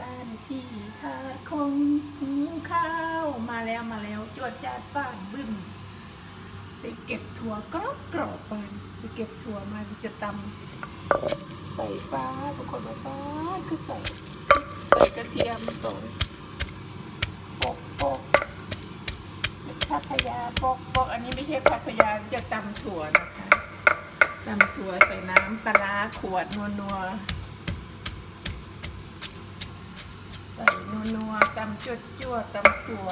บ้านพี่ขาดคงหุงข้าวมาแล้วมาแล้วจวดจาดฟาดบึ้มไปเก็บถั่วกรอบกรอบมาไปเก็บถั่วมาจะตำใส่ปลาบางคนบอกปลาคือใส่ใส่กระเทียมสองปกปกผักพยาปกปกอันนี้ไม่ใช่ผักพยาจะตำถั่วนะคะตำถั่วใส่น้ำปลาขวดนัวนัวๆ ใส่นัวนัวๆตำจวดจวดตำถั่ว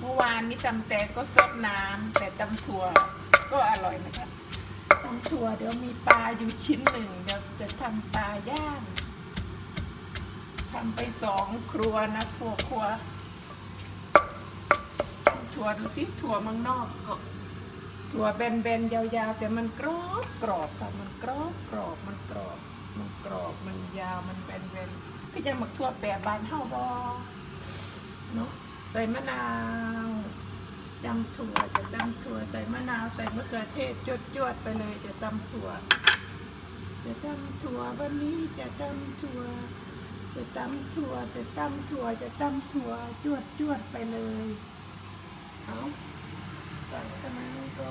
เมื่อวานนี้ตำแตงก็ซดน้ำแต่ตำถั่วก็อร่อยนะคะตำถั่วเดี๋ยวมีปลาอยู่ชิ้นหนึ่งเดี๋ยวจะทำปลาย่างทำไปสองครัวนะครัวครัวถั่วดูสิถั่วมังนอกก็ถั่วแบนๆยาวๆ แต่มันกรอบกรอบค่ะมันกรอบกรอบมันกรอบ มันกรอบมันยาวมันแบนๆ ก็จะหมักทั่วแปะบานเฮาบอเนาะใส่มะนาวจำถั่วจะตำถั่วใส่มะนาวใส่มะเขือเทศจวดๆไปเลยจะตำถั่ว จะตำถั่ววันนี้จะตำถั่ว จะตำถั่วจะตำถั่วจะตำถั่วจวดจวดๆไปเลยเอาฝั่งทางนั้นก็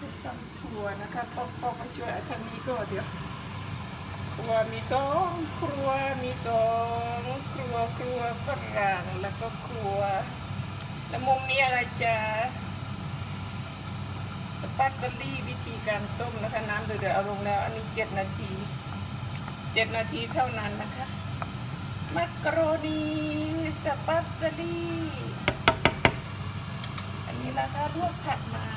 จะตำถั่วนะคะปอกปอกมาช่วยทางนี้ก็เดี๋ยวค รัวมีสองครัวมีสองครัวครัวฝรั่งแล้วก็ครัว แล้วมุมนี้อะไรจะสปัตซลี่วิธีการต้มนะคะน้ำเดือดเอาลงแล้ว อันนี้เจ็ดนาทีเจ็ดนาทีเท่านั้นนะคะมักกะโรนีสปัตซลี่อันนี้นะคะลวกผักไม้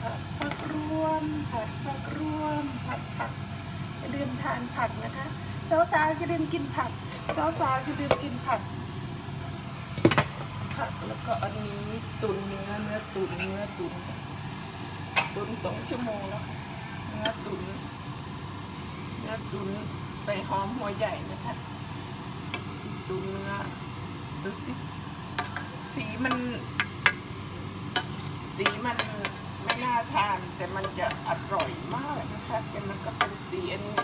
ผัดผักรวมผัดผักรวมผัดผัก อย่าลืมทานผักนะคะสาวๆจะลืมกินผักสาวๆจะลืมกินผัก ผักแล้วก็อันนี้ตุนเนื้อเนื้อตุนเนื้อตุนตุนสองชั่วโมงแล้วเนื้อตุนเนื้อตุนใส่หอมหัวใหญ่นะคะตุนเนื้อดูสิสีมัน สีมัน น่าทานแต่มันจะอร่อยมากนะคะแต่มันก็เป็นสีอันนี้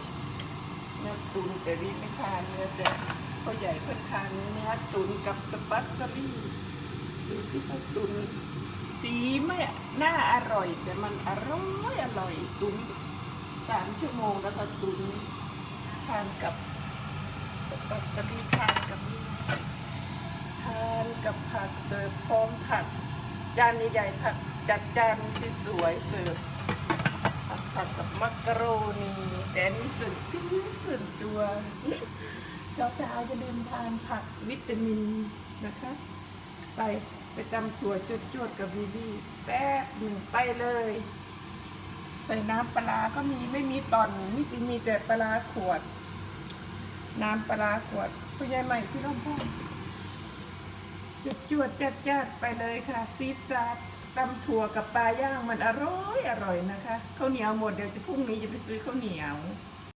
เนื้อตุนแต่รีไม่ทานเนื้อแต่พ่อใหญ่เพิ่นทานเนื้อตุนกับสปัสซารี่ดูสิพ่อตุนสีไม่น่าอร่อย แต่มันอร่อยอร่อยตุนสามชั่วโมงแล้วก็ตุนทานกับสปัสซารี่ทานกับทานกับผักเสิร์ฟพร้อมผักจานใหญ่ๆผัก จัดจานที่สวยสิร์ฟผักผัดกับมักกะโรนีแต่นี่ส่วนตัวส่วนตัวสาวๆจะลืมทานผักวิตามินนะคะ ไปไปตำถั่วจดๆกับบีบีแป๊บหนึ่งไปเลย ใส่น้ำปลาก็มีไม่มีตอนมีจะมีแต่ปลาขวด น้ำปลาขวดผู้ใหญ่ใหม่พี่ร่มพ่อจุดจวดจัดจัดไปเลยค่ะซีดซาด ตำถั่วกับปลาย่างมันอร่อยอร่อยนะคะข้าวเหนียวหมดเดี๋ยวจะพรุ่งนี้จะไปซื้อข้าวเหนียว